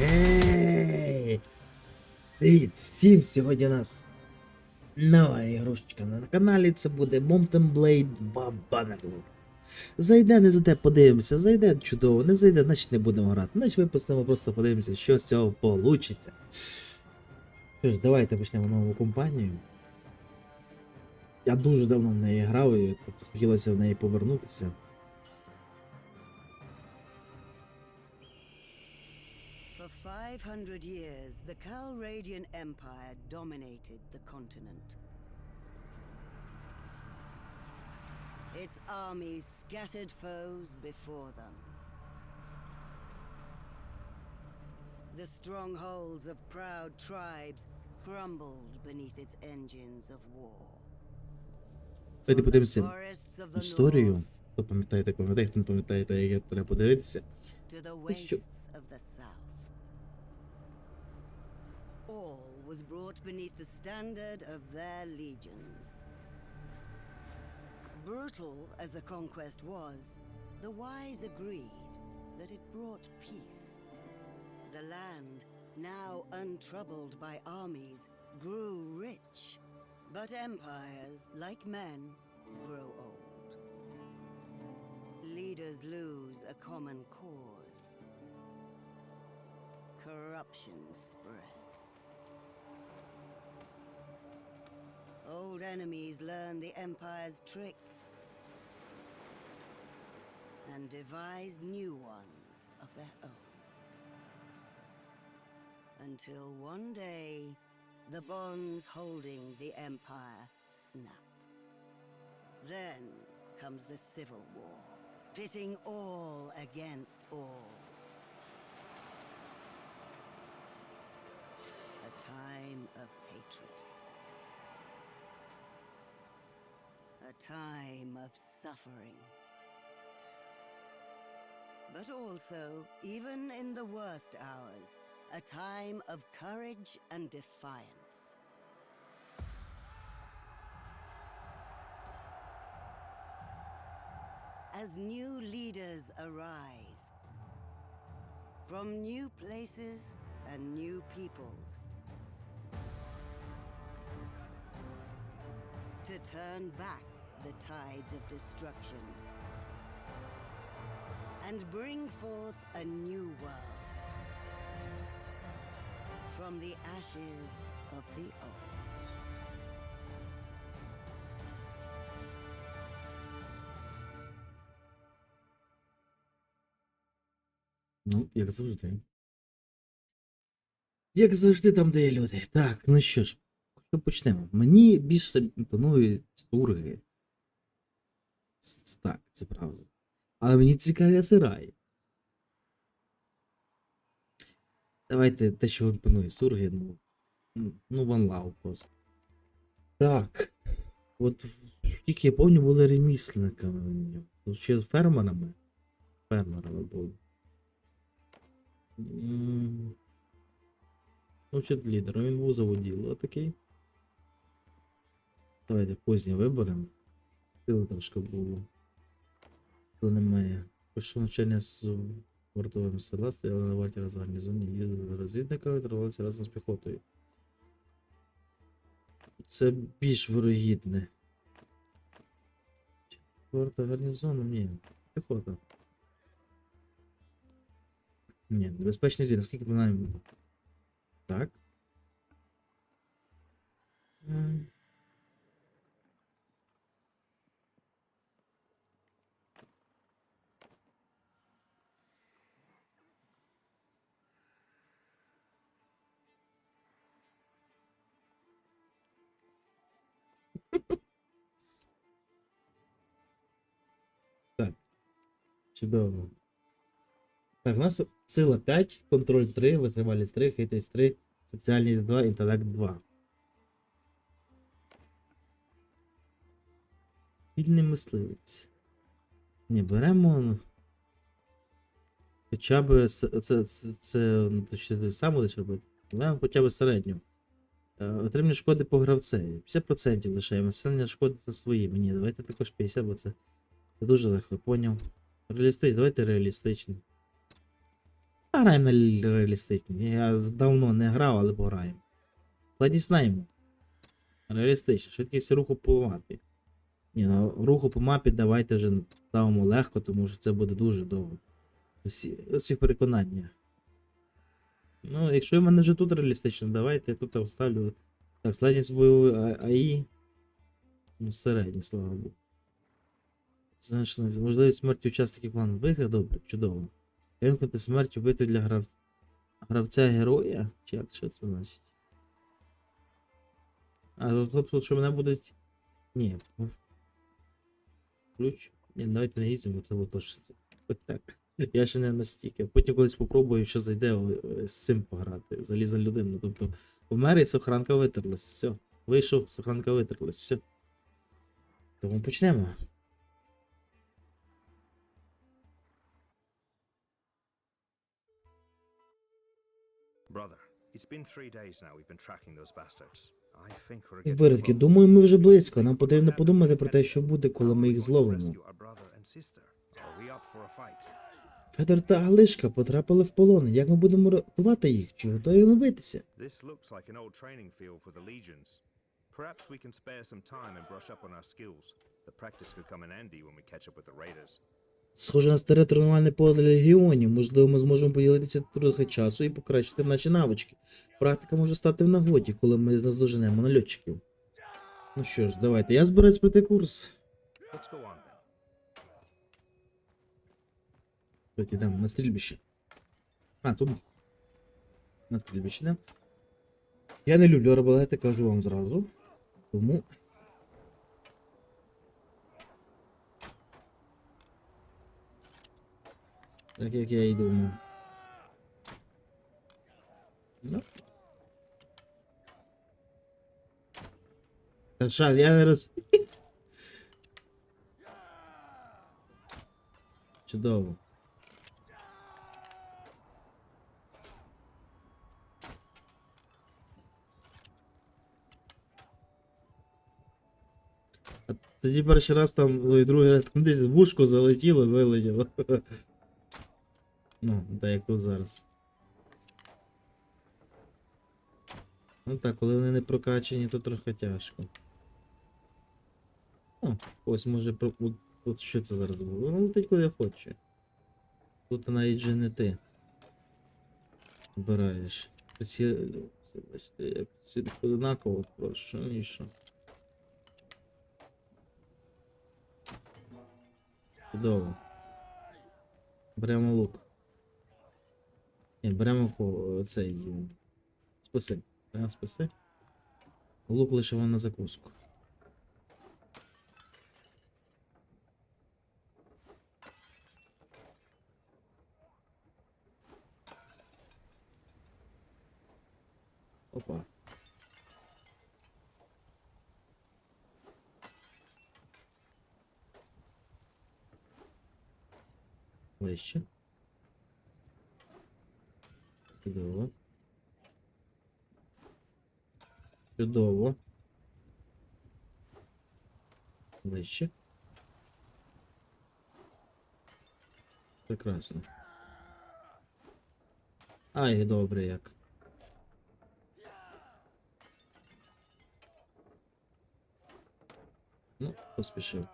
Гей! Привіт всім! Сьогодні у нас нова ігрушечка на каналі. Це буде Mountain Blade 2 Bannerlord. Зайде, не зайде, подивимося. Зайде чудово, не зайде, значить не будемо грати. Значить випустимо, просто подивимося, що з цього получиться. Що ж, давайте почнемо нову компанію. Я дуже давно в неї грав і так захотілося в неї повернутися. 500 years, the Calradian Empire dominated the continent. Its armies scattered foes before them. The strongholds of proud tribes crumbled beneath its engines of war. Давайте From the подивимося forests of the історію. north Хто пам'ятає, так пам'ятає, хто не пам'ятає, то як треба подивитися. to All was brought beneath the standard of their legions. Brutal as the conquest was, the wise agreed that it brought peace. The land, now untroubled by armies, grew rich, but empires, like men, grow old. Leaders lose a common cause. Corruption spreads. Old enemies learn the Empire's tricks and devise new ones of their own. Until one day, the bonds holding the Empire snap. Then comes the Civil War, pitting all against all. A time of hatred. A time of suffering. But also, even in the worst hours, a time of courage and defiance. as new leaders arise from new places and new peoples to turn back the tides of destruction and bring forth a new world from the ashes of the old. Ну, як завжди. Як завжди, там, де є люди. Так, ну що ж, що почнемо? Мені більше імпонують сурги. Так, це правда. Але мені цікаві сирай. Давайте те, що імпонує сурги, ну. Ну, ван лав просто. Так. От тільки я пам'ятаю, були ремісленниками. в ньому. Ще фермерами. Фермерами були. Ну, чи лідером він був заводіло такий. Давайте позні виберемо. Сили трошки було. То немає. Пишу навчання з вартовим села, стояли на варті раз в гарнізоні, їздили розвідниками, тривалися разом з піхотою. Це більш вирогідне. Варта гарнізону? Ні. Піхота. Ні, небезпечний звір, наскільки принаймні. Так. Так. Чудово. Так, у нас сила 5, контроль 3, витривалість 3, хитрість 3, соціальність 2, інтелект 2. Вільний мисливець. Ні, беремо. ну, Хоча б с- це, це, це, ну, сам будеш робити. Беремо хоча б середню. Е, Отримання шкоди по гравцеві. 50% лишаємо. Сильні шкоди це свої. Мені давайте також 50, бо це, це дуже легко, поняв. Реалістично, давайте реалістично. Граємо на реалістичні. Я давно не грав, але пограємо. Складність найму. Реалістично. Швидкість руху по мапі. Ні, ну руху по мапі давайте вже ставимо легко, тому що це буде дуже довго. Усі, усі переконання. Ну, якщо в мене вже тут реалістично, давайте я тут вставлю. Так, складність бойової АІ. Ну, середній, слава Богу. Значно, можливість смерті учасників клану битви, добре, чудово. Вимкнути смерть убити для грав... гравця героя? Чи як що це значить? А, ну, тобто, що мене будуть. Ні, ключ. Ні, давайте не їздимо, це було точно. Так. Я ще не настільки. Потім колись попробую, що зайде е, з цим пограти. Залізна людина. Тобто вмер і сохранка витерлась. Все. Вийшов, сохранка витерлась, все. Тому почнемо. Виродки, думаю, ми вже близько. Нам потрібно подумати про те, що буде, коли ми їх зловимо. Федор та Галишка потрапили в полон. Як ми будемо рятувати їх? Чи готові ми битися? Perhaps we can spare some time and brush up on our skills. The practice could come in handy when we catch up with the raiders. Схоже на старе тренувальне поле легіонів. Можливо, ми зможемо поділитися трохи часу і покращити наші навички. Практика може стати в нагоді, коли ми наздоженемо нальотчиків. Ну що ж, давайте. Я збираюсь пройти курс. Давайте йдемо на стрільбище. А, тут. На стрільбище йдемо. Я не люблю арбалети, кажу вам зразу. Тому. Так як я і думав. Ну. Та ша, я не. Чудово. А тоді перший раз там, ну і другий раз там десь вушко залетіло, вилетіло. Ну, так як тут зараз. Ну так, коли вони не прокачані, то трохи тяжко. О, ось може про. Тут що це зараз було? Воно летить куди хоче. Тут навіть же не ти. Вбираєш. Всі, бачите, як всі однаково, прошу, і що. Чудово. Беремо лук. Ні, беремо цей. е, Спаси. Беремо спаси. Лук лишимо на закуску. Опа. Вище. Чудово. Чудово. Вище. Прекрасно. Ай, добре як. Ну, поспішив.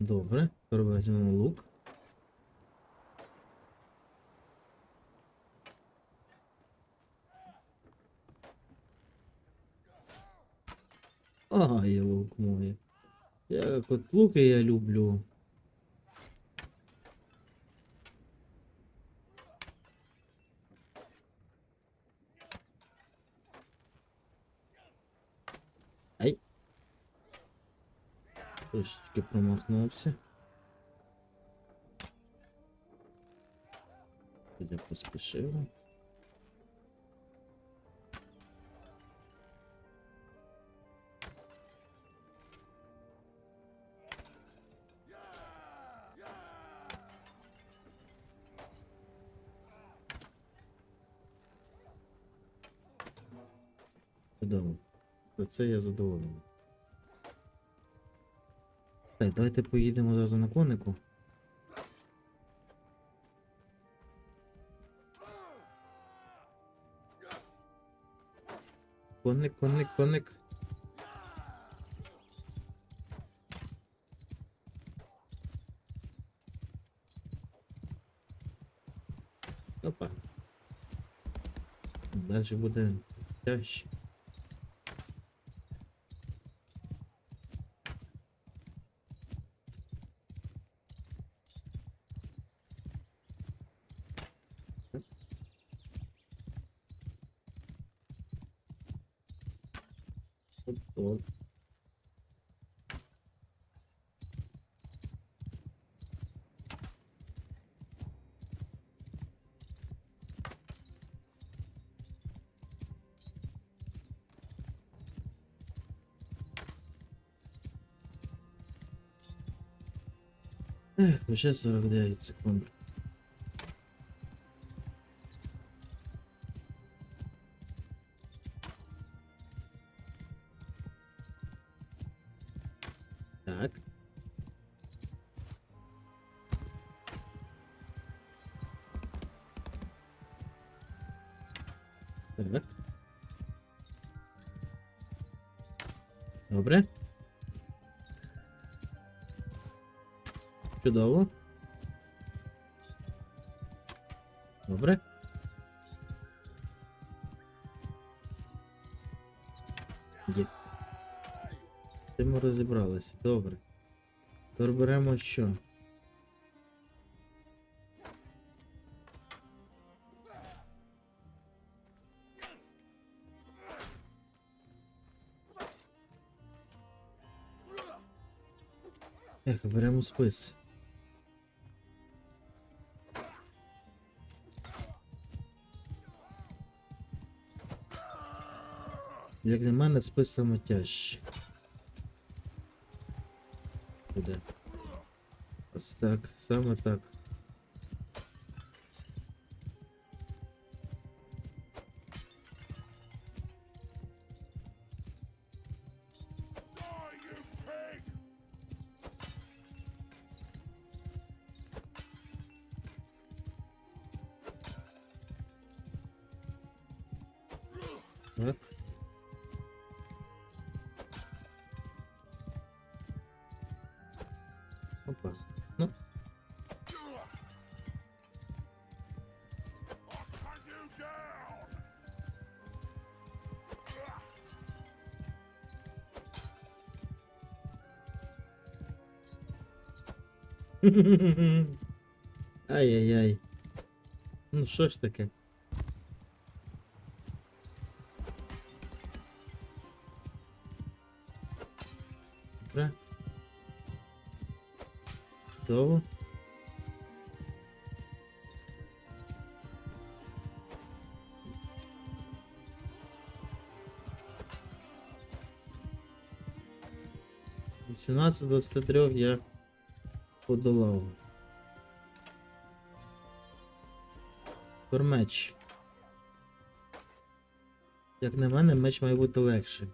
Добре, тепер лук. Ай, лук мой. Я от луки я люблю. Ай. Трошечки промахнувся. Тоді поспішив. це я задоволений. Так, давайте поїдемо зразу на конику. Коник, коник, коник. Опа. Далі буде тяжче. Ех, вже 49 секунд. Чудово. Добре. Це ми розібралися. Добре. Тепер беремо що? Ех, беремо спис. Як для мене спис саме тяжче. Буде. Ось так, саме так. Так. Ай-яй-яй. Ну що ж таке? Добре. Чудово. Вісімнадцять двадцяти трьох я подолав. Тепер меч. Як на мене, меч має бути легший.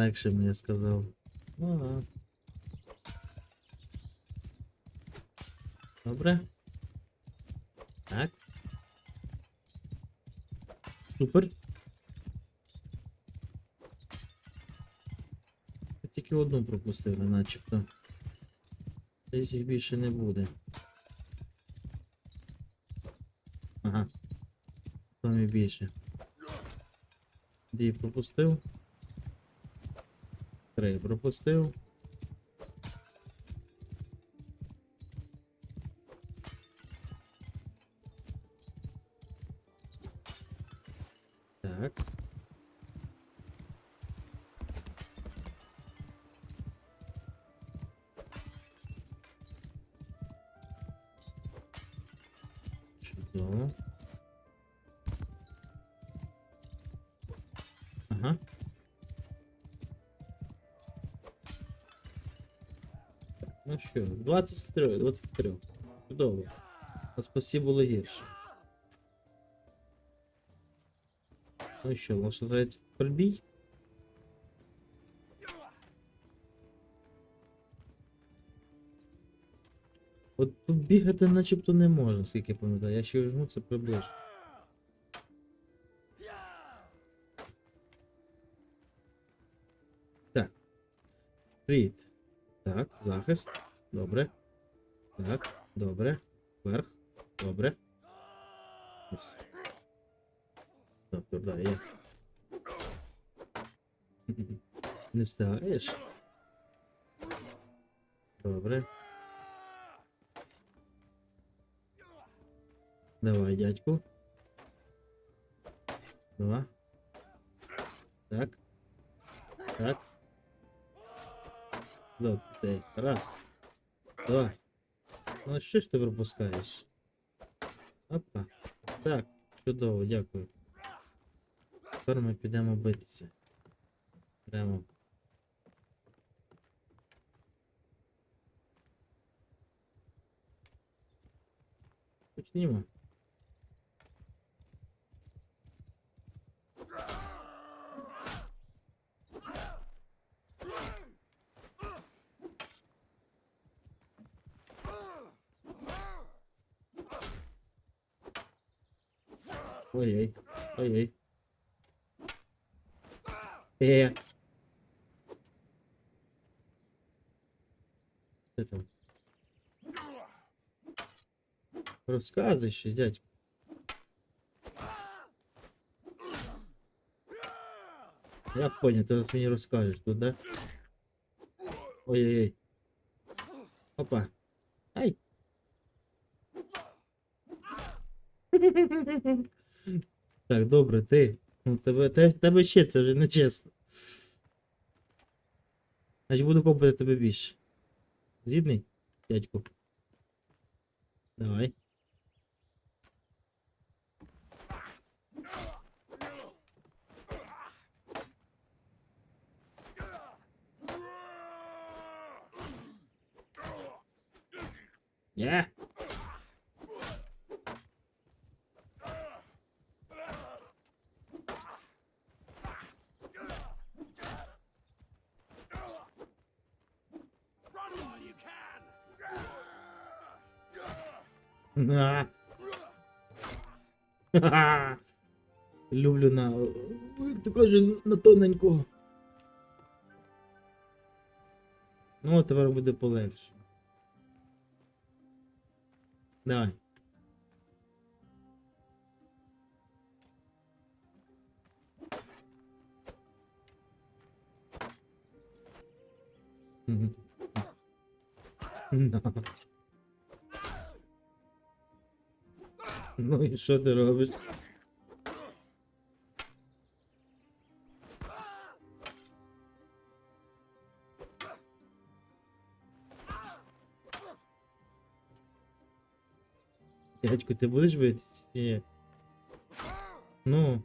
Легше мені сказав. Ну, а. Добре. Так. Супер. Тільки одну пропустили, начебто. Десь їх більше не буде. Ага. Там і більше. Дві пропустив. Три пропустив. Так. Чудово. Ага. Що, 23, 23. Чудово. А спасі було гірше. Ну і що, лише здається прибій? От тут бігати начебто не можна, скільки пам'ятаю. Я ще візьму це приближу. Так. Привіт. Так, захист. Добре. Так, добре. Вверх. Добре. Ось. Тобто, да, є. Не встигаєш? Добре. Давай, дядьку. Два. Так. Так. Добре. Раз. Два. Ну що ж ти пропускаєш? Опа. Так, чудово, дякую. Тепер ми підемо битися. Прямо. Почнімо. Ой-ой, ой-ой. Е. Що там? Розказуй щось, дядько. Я понял, ти зараз мені розкажеш тут, да? Ой-ой-ой. Опа. Ай. Так, добре, ти. Ну, тебе, те, тебе ще це вже не чесно. Значить буду копати тебе більше. Згідний, дядьку? Давай. Yeah. Люблю на. Як то каже, на тоненького. Ну, тепер буде полегше. Давай. Мгм. Ну і що ти робиш? Дядьку, ти будеш битись чи ні? Ну.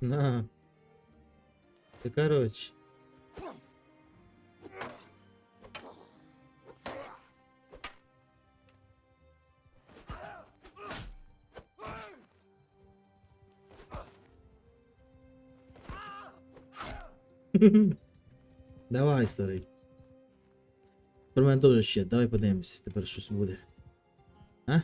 На. Ти короче. Давай, старий. Про мене теж ще, давай подивимось, тепер щось буде. А?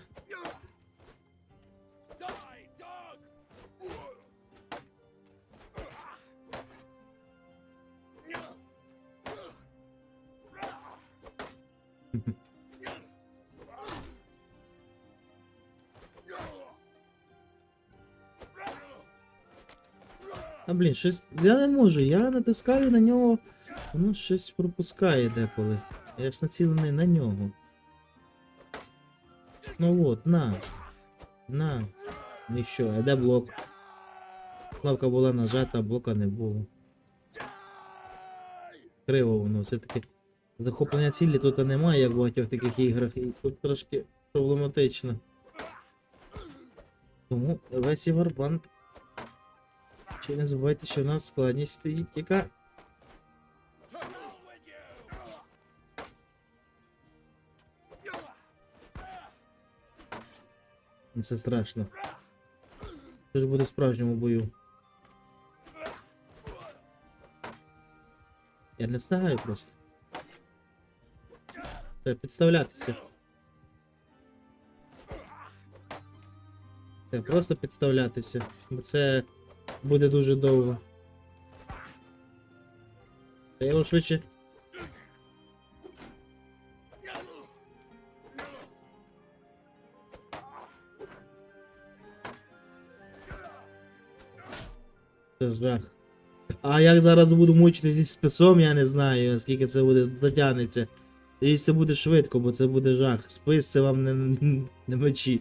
Блін, щось. Я не можу, я натискаю на нього, воно щось пропускає деколи. Я ж націлений на нього. Ну от, на. На. І що, а де блок? Кнопка була нажата, а блока не було. Криво воно, все-таки. Захоплення цілі тут немає, як в багатьох таких іграх, і тут трошки проблематично. Тому весь Іварбанд. Ще не забувайте, що у нас складність стоїть, яка. Це страшно. Це ж буде в справжньому бою. Я не встигаю просто. Треба підставлятися. Треба просто підставлятися, бо це буде дуже довго. Та Я швидше. Це жах. А як зараз буду мучитися зі списом, я не знаю, наскільки це буде дотягнеться. І це буде швидко, бо це буде жах. Спис це вам не, не мечі.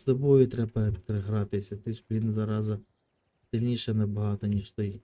З тобою треба гратися. Ти ж, блін, зараза. Сильніше набагато, ніж той.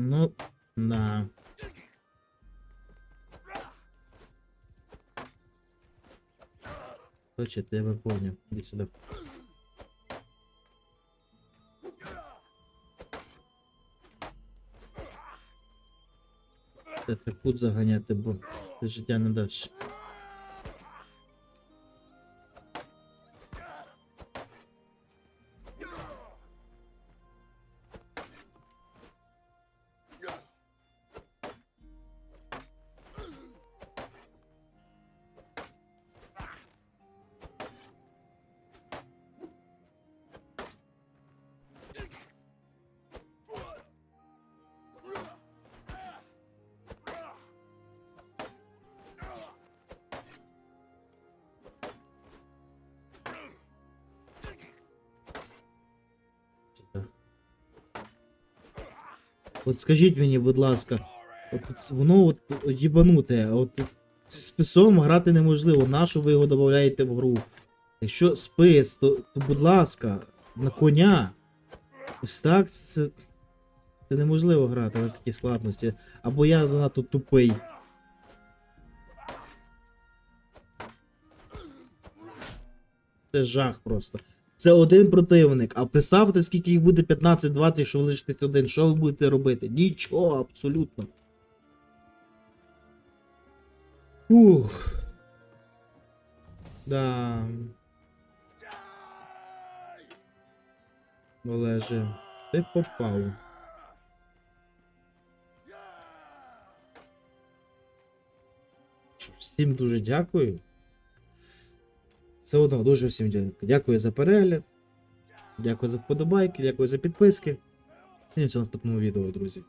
Ну, на. Короче, я бы понял. Иди сюда. Це кут заганяти, бо ти життя не даш. От скажіть мені, будь ласка, от воно от їбануте, от з списом грати неможливо. Нашу ви його додаєте в гру? Якщо спис, то, то будь ласка, на коня. Ось так це. Це неможливо грати на такій складності. Або я занадто тупий. Це жах просто. Це один противник. А представте, скільки їх буде 15-20, що ви лишитесь один. Що ви будете робити? Нічого, абсолютно. Ух. Да. Олеже, ти попав. Всім дуже дякую. Все одно дуже всім дякую. За перегляд. Дякую за вподобайки, дякую за підписки. Зустрінемося в наступному відео, друзі.